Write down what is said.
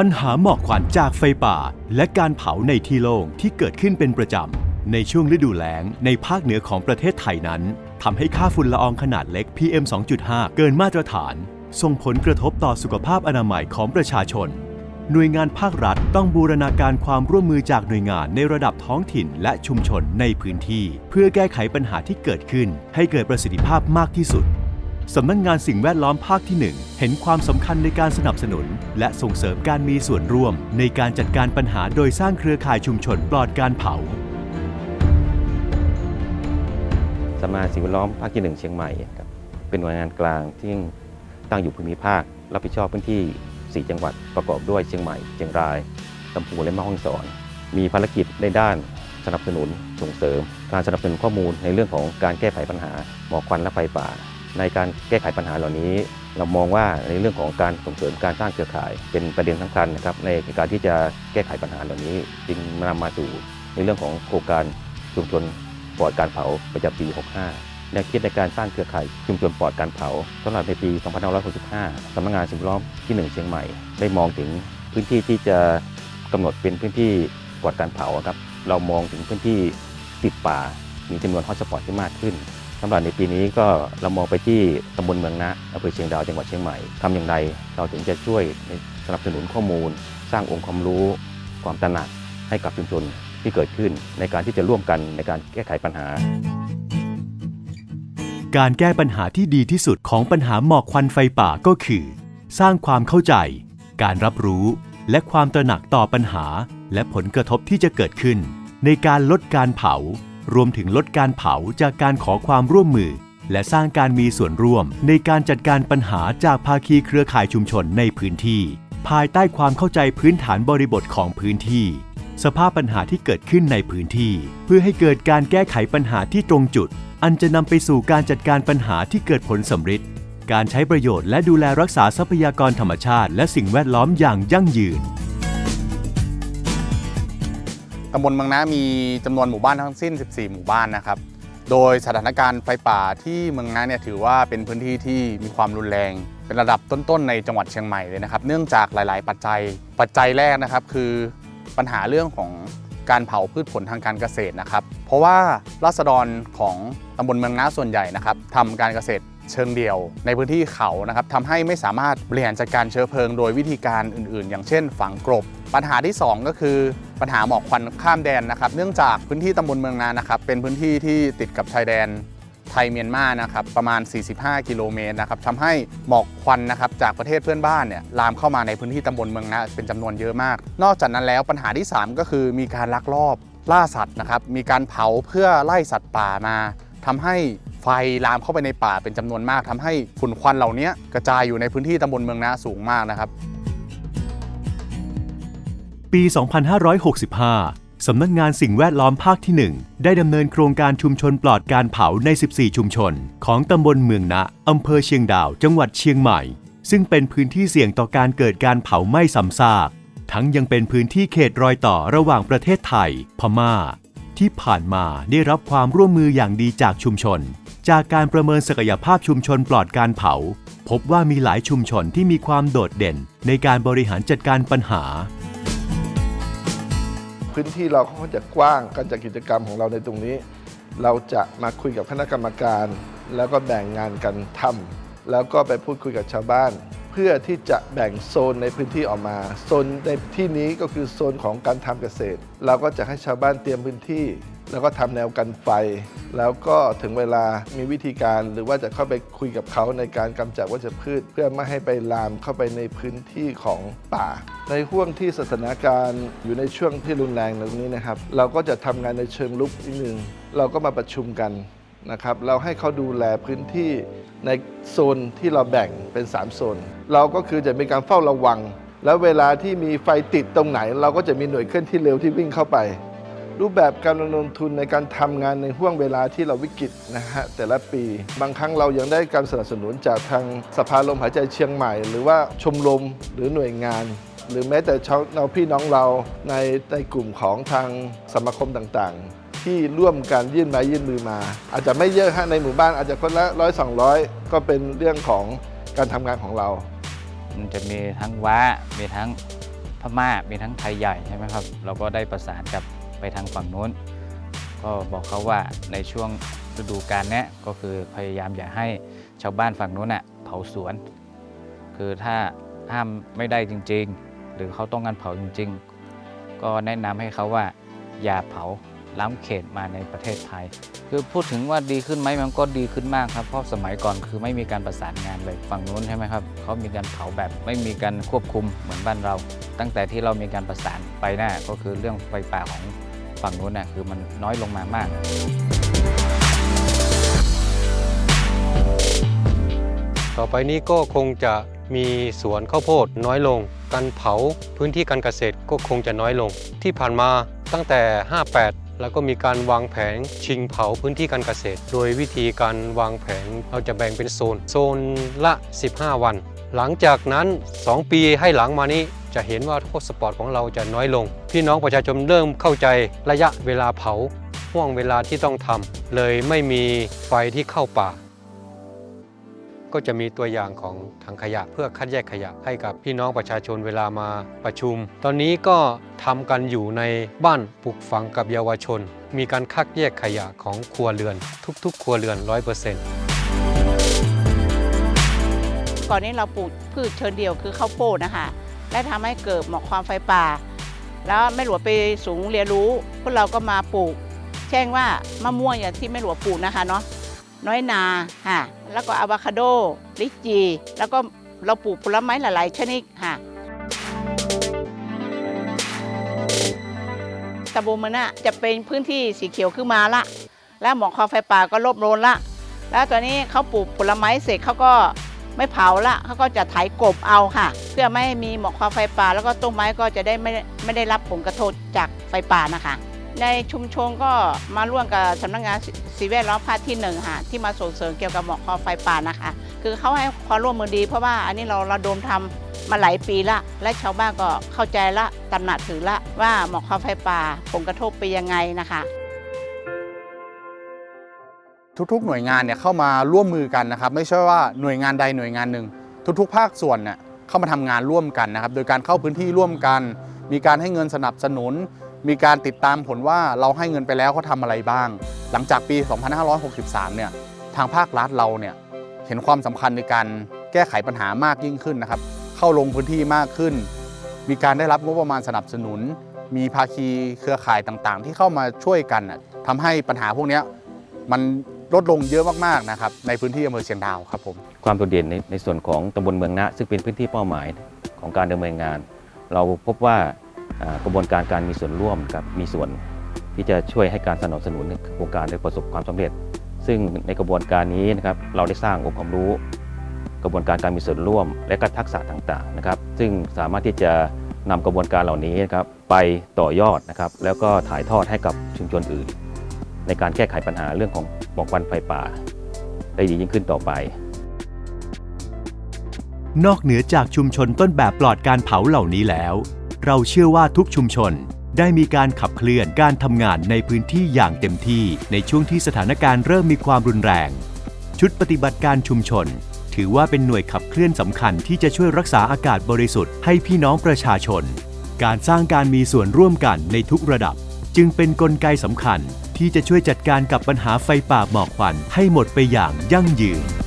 ปัญหาหมอกควันจากไฟป่า และการเผาในที่โล่งที่เกิดขึ้นเป็นประจำ ในช่วงฤดูแล้งในภาคเหนือของประเทศไทยนั้นทำให้ค่าฝุ่นละอองขนาดเล็ก PM 2.5 เกินมาตรฐาน ส่งผลกระทบต่อสุขภาพอนามัยของประชาชน หน่วยงานภาครัฐต้องบูรณาการความร่วมมือจากหน่วยงานในระดับท้องถิ่นและชุมชนในพื้นที่ เพื่อแก้ไขปัญหาที่เกิดขึ้น ให้เกิดประสิทธิภาพมากที่สุด สำนักงงานสิ่งแวดล้อมภาคที่ 1 เห็นความสำคัญในการสนับสนุน และส่งเสริมการมีส่วนร่วม ในการจัดการปัญหาโดยสร้างเครือข่ายชุมชนปลอดการเผาสำนักงานสิ่งแวดล้อมภาคที่หนึ่งเชียงใหม่ครับเป็นหน่วยงานกลางที่ตั้งอยู่ภูมิภาค รับผิดชอบพื้นที่ 4 จังหวัดประกอบด้วยเชียงใหม่เชียงรายลำพูนและแม่ฮ่องสอน มีภารกิจในด้านสนับสนุนส่งเสริม การสนับสนุนข้อมูลในเรื่องของการแก้ไขปัญหาหมอกควันและไฟป่า ในการแก้ไขปัญหาเหล่านี้ เรามองว่าในเรื่องของการส่งเสริมการสร้างเครือข่าย เป็นประเด็นสำคัญนะครับในการที่จะแก้ไขปัญหาเหล่านี้ จึงนำมาสู่ในเรื่องของโครงการชุมชนปลอดการเผาประจำปี 65 แนวคิดในการสร้างเครือข่ายชุมชนปลอดการเผาสำหรับในปี 2565 สำนักงานสิ่งแวดล้อมที่ 1 เชียงใหม่ ได้มองถึงพื้นที่ที่จะกำหนดเป็นพื้นที่ปลอดการเผาครับ เรามองถึงพื้นที่ติดป่า มีจำนวนฮอตสปอตที่มากขึ้นำหรับในปีนี้ก็เรามองไปที่ตำบลเมืองนะอำเภอเชียงดาวจังหวัดเชียงใหม่ทำอย่างไรเราถึงจะช่วยในสนับสนุนข้อมูล สร้างองค์ความรู้ ความตระหนักให้กับชุมชนที่เกิดขึ้นในการที่จะร่วมกันในการแก้ไขปัญหา การแก้ปัญหาที่ดีที่สุดของปัญหาหมอกควันไฟป่าก็คือ สร้างความเข้าใจ การรับรู้ และความตระหนักต่อปัญหา และผลกระทบที่จะเกิดขึ้น ในการลดการเผา รวมถึงลดการเผาจากการขอความร่วมมือ และสร้างการมีส่วนร่วมในการจัดการปัญหาจากภาคีเครือข่ายชุมชนในพื้นที่ ภายใต้ความเข้าใจพื้นฐานบริบทของพื้นที่ สภาพปัญหาที่เกิดขึ้นในพื้นที่ เพื่อให้เกิดการแก้ไขปัญหาที่ตรงจุด อันจะนำไปสู่การจัดการปัญหาที่เกิดผลสำฤทธิ์การใช้ประโยชน์และดูแลรักษาทรัพยากรธรรมชาติ และสิ่งแวดล้อมอย่างยั่งยืน ตำบลเมืองน้ามีจำนวนหมู่บ้านทั้งสิ้น 14 หมู่บ้านนะครับ โดยสถานการณ์ไฟป่าที่เมืองน้าเนี่ยถือว่าเป็นพื้นที่ที่มีความรุนแรง เป็นระดับต้นๆในจังหวัดเชียงใหม่เลยนะครับ เนื่องจากหลาย ๆ ปัจจัย ปัจจัยแรกนะครับคือปัญหาเรื่องของการเผาพืชผลทางการเกษตรนะครับ เพราะว่าราษฎรของตำบลเมืองน้าส่วนใหญ่นะครับทำการเกษตรเชิงเดี่ยวในพื้นที่เขานะครับทำให้ไม่สามารถบริหารจัดการเชื้อเพลิง โดยวิธีการอื่น ๆ อย่างเช่น ฝังกลบ ปัญหาที่ 2 ก็คือ ปัญหาหมอกควันข้ามแดนนะครับ เนื่องจากพื้นที่ตำบลเมืองนานะครับ เป็นพื้นที่ที่ติดกับชายแดนไทยเมียนมานะครับประมาณ 45 กิโลเมตรนะครับทำให้หมอกควันนะครับจากประเทศเพื่อนบ้านเนี่ยลามเข้ามาในพื้นที่ตำบลเมืองนาเป็นจำนวนเยอะมาก นอกจากนั้นแล้วปัญหาที่ 3 ก็คือมีการลักลอบล่าสัตว์นะครับมีการเผาเพื่อไล่สัตว์ป่ามาทำให้ไฟลามเข้าไปในป่าเป็นจำนวนมากทำให้ฝุ่นควันเหล่านี้กระจายอยู่ในพื้นที่ตำบลเมืองนาสูงมากนะครับ ปี 2565 สำนักงานสิ่งแวดล้อมภาคที่ 1 ได้ดำเนินโครงการชุมชนปลอดการเผาใน 14 ชุมชน ของตำบลเมืองนะอำเภอเชียงดาว จังหวัดเชียงใหม่ ซึ่งเป็นพื้นที่เสี่ยงต่อการเกิดการเผาไหม้ซ้ำซาก ทั้งยังเป็นพื้นที่เขตรอยต่อระหว่างประเทศไทย พม่า ที่ผ่านมาได้รับความร่วมมืออย่างดีจากชุมชน จากการประเมินศักยภาพชุมชนปลอดการเผา พบว่ามีหลายชุมชนที่มีความโดดเด่นในการบริหารจัดการปัญหา พื้นที่เราค่อนข้างจะกว้างการจัดกิจกรรมของเราในตรงนี้ เราจะมาคุยกับคณะกรรมการ แล้วก็แบ่งงานกันทำแล้วก็ไปพูดคุยกับชาวบ้าน เพื่อที่จะแบ่งโซนในพื้นที่ออกมา โซนในที่นี้ก็คือโซนของการทำเกษตร เราก็จะให้ชาวบ้านเตรียมพื้นที่ แล้วก็ทำแนวกันไฟ แล้วก็ถึงเวลามีวิธีการหรือว่าจะเข้าไปคุยกับเขาในการกำจัดวัชพืช เพื่อไม่ให้ไปลามเข้าไปในพื้นที่ของป่า ในห่วงที่สถานการณ์อยู่ในช่วงที่รุนแรงตรงนี้นะครับ เราก็จะทำงานในเชิงลุกนิดนึงเราก็มาประชุมกันนะครับ เราให้เขาดูแลพื้นที่ในโซนที่เราแบ่งเป็น 3 โซน เราก็คือจะมีการเฝ้าระวัง แล้วเวลาที่มีไฟติดตรงไหน เราก็จะมีหน่วยเคลื่อนที่เร็วที่วิ่งเข้าไป รูปแบบการลงทุนในการทำงานในห่วงเวลาที่เราวิกฤตนะฮะแต่ละปี บางครั้งเรายังได้การสนับสนุนจากทางสภาลมหายใจเชียงใหม่ หรือว่าชมรมหรือหน่วยงานหรือแม้แต่ชาวเราพี่น้องเราในในกลุ่มของทางสมาคมต่างๆ ที่ร่วมกันยื่นไม้ยื่นมือมา อาจจะไม่เยอะฮะในหมู่บ้านอาจจะคนละร้อยสองร้อยก็เป็นเรื่องของการทำงานของเรา มันจะมีทั้งว้ามีทั้งพม่ามีทั้งไทยใหญ่ใช่ไหมครับ เราก็ได้ประสานกับ ไปทางฝั่งนู้น ก็บอกเขาว่าในช่วงฤดูกาลนี้ก็คือพยายามอย่าให้ชาวบ้านฝั่งนู้นน่ะเผาสวน คือถ้าห้ามไม่ได้จริง ๆ หรือเขาต้องการเผาจริง ๆ ก็แนะนำให้เขาว่าอย่าเผาล้ำเขตมาในประเทศไทย คือพูดถึงว่าดีขึ้นไหมมันก็ดีขึ้นมากครับ เพราะสมัยก่อนคือไม่มีการประสานงานเลยฝั่งนู้นใช่ไหมครับเขามีการเผาแบบไม่มีการควบคุมเหมือนบ้านเรา ตั้งแต่ที่เรามีการประสานไปหน้าก็คือเรื่องไฟป่าของฝั่งนู้นน่ะคือมันน้อยลงมามาก ต่อไปนี้ก็คงจะมีสวนข้าวโพดน้อยลง การเผาพื้นที่การเกษตรก็คงจะน้อยลง ที่ผ่านมาตั้งแต่ 58 แล้วก็มีการวางแผนชิงเผาพื้นที่การเกษตร โดยวิธีการวางแผนเราจะแบ่งเป็นโซน โซนละ 15 วัน หลังจากนั้น 2 ปีให้หลังมานี้ จะเห็นว่าโทษสปอร์ตของเราจะน้อยลง พี่น้องประชาชนเริ่มเข้าใจระยะเวลาเผาห่วงเวลาที่ต้องทำเลยไม่มีไฟที่เข้าป่า ก็จะมีตัวอย่างของถังขยะเพื่อคัดแยกขยะให้กับพี่น้องประชาชนเวลามาประชุม ตอนนี้ก็ทำกันอยู่ในบ้านปลูกฝังกับเยาวชน มีการคัดแยกขยะของครัวเรือน ทุกๆ ครัวเรือน 100%ก่อนนี้เราปลูกพืชเชิญเดียวคือข้าวโพดนะคะ และทำให้เกิดหมอกความไฟป่า แล้วแม่หลวงไปสูงเรียนรู้ พวกเราก็มาปลูกเช่นว่ามะม่วงอย่างที่แม่หลวงปลูกนะคะเนาะน้อยนาค่ะแล้วก็อะโวคาโดลิจี แล้วก็เราปลูกผลไม้หลาย ๆ ชนิดค่ะตะบูมันน่ะจะเป็นพื้นที่สีเขียวขึ้นมาละ แล้วหมอกความไฟป่าก็ลดลงละ แล้วตอนนี้เขาปลูกผลไม้เสร็จเขาก็ ไม่เผาละเขาก็จะไถกบเอาค่ะ เพื่อไม่ให้มีหมอกควันไฟป่า แล้วก็ต้นไม้ก็จะได้ไม่ไม่ได้รับผลกระทบจากไฟป่านะคะในชุมชนก็มาร่วมกับสำนักงานสีแวดล้อมภาคที่หนึ่งค่ะที่มาส่งเสริมเกี่ยวกับหมอกควันไฟป่านะคะ คือเขาให้ความร่วมมือดีเพราะว่าอันนี้เราระดมทำมาหลายปีละ และชาวบ้านก็เข้าใจละตระหนักถือละว่าหมอกควันไฟป่าผลกระทบเป็นยังไงนะคะ ทุกๆ หน่วยงานเนี่ยเข้ามาร่วมมือกันนะครับ ไม่ใช่ว่าหน่วยงานใดหน่วยงานหนึ่ง ทุกๆ ภาคส่วนเนี่ยเข้ามาทำงานร่วมกันนะครับ โดยการเข้าพื้นที่ร่วมกัน มีการให้เงินสนับสนุน มีการติดตามผลว่าเราให้เงินไปแล้วเขาทำอะไรบ้าง หลังจากปี 2563 เนี่ยทางภาครัฐเราเนี่ยเห็นความสำคัญในการแก้ไขปัญหามากยิ่งขึ้นนะครับ เข้าลงพื้นที่มากขึ้น มีการได้รับงบประมาณสนับสนุน มีภาคีเครือข่ายต่างๆ ที่เข้ามาช่วยกันน่ะทำให้ปัญหาพวกนี้มัน ลดลงเยอะมากๆนะครับในพื้นที่อำเภอเชียงดาวครับผมความโดดเด่นในในส่วนของตำบลเมืองนะซึ่งเป็นพื้นที่เป้าหมายของการดำเนินงาน เราพบว่ากระบวนการการมีส่วนร่วมกับมีส่วนที่จะช่วยให้การสนับสนุนโครงการได้ประสบความสำเร็จ ซึ่งในกระบวนการนี้นะครับเราได้สร้างองค์ความรู้ กระบวนการการมีส่วนร่วม และก็ทักษะต่างๆนะครับ ซึ่งสามารถที่จะนำกระบวนการเหล่านี้นะครับไปต่อยอดนะครับ แล้วก็ถ่ายทอดให้กับชุมชนอื่น ในการแก้ไขปัญหาเรื่องของหมอกควันไฟป่า ได้ดียิ่งขึ้นต่อไป นอกเหนือจากชุมชนต้นแบบปลอดการเผาเหล่านี้แล้ว เราเชื่อว่าทุกชุมชนได้มีการขับเคลื่อนการทำงานในพื้นที่อย่างเต็มที่ในช่วงที่สถานการณ์เริ่มมีความรุนแรง ชุดปฏิบัติการชุมชน ถือว่าเป็นหน่วยขับเคลื่อนสำคัญที่จะช่วยรักษาอากาศบริสุทธิ์ให้พี่น้องประชาชน การสร้างการมีส่วนร่วมกันในทุกระดับ จึงเป็นนกลไกสำคัญ ที่จะช่วยจัดการกับปัญหาไฟป่าหมอกควันให้หมดไปอย่างยั่งยืน